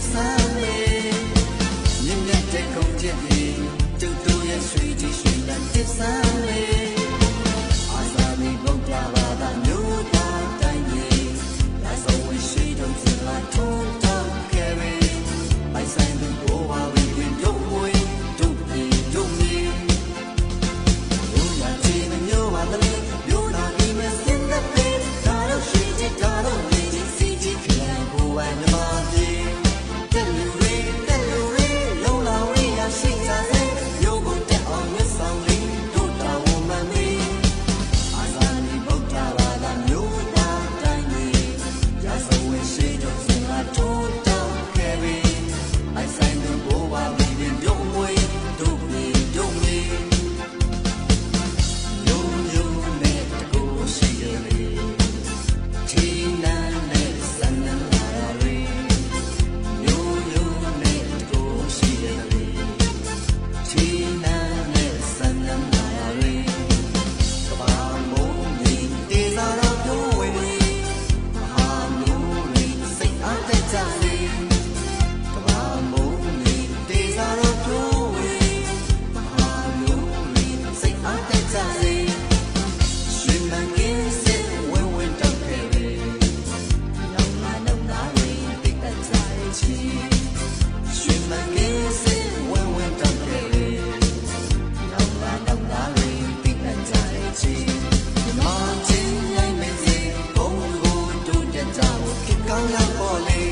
Bésame င်းရောက်ပေါ်လေ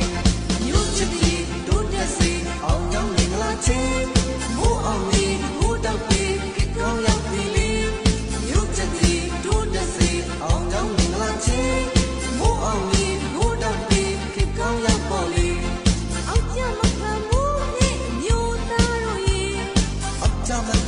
မြို့ချစ်ပြီးတို့တက်စီအောင်ကြောင်းမင်္ဂလာချီမိုးအောင်လေးဟိုတောက်ပြီးခေကောင်းရောက်ပြီလေမြို့ချစ်ပြီးတို့တက်စီအောင်ကြောင်းမင်္ဂလာချီမိုးအောင်လေးဟိုတောက်ပြီးခေကောင်းရောက်ပေါ်လေအောင်ကြမခံမှုနဲ့မြို့သားတို့ရေအောင်ကြမ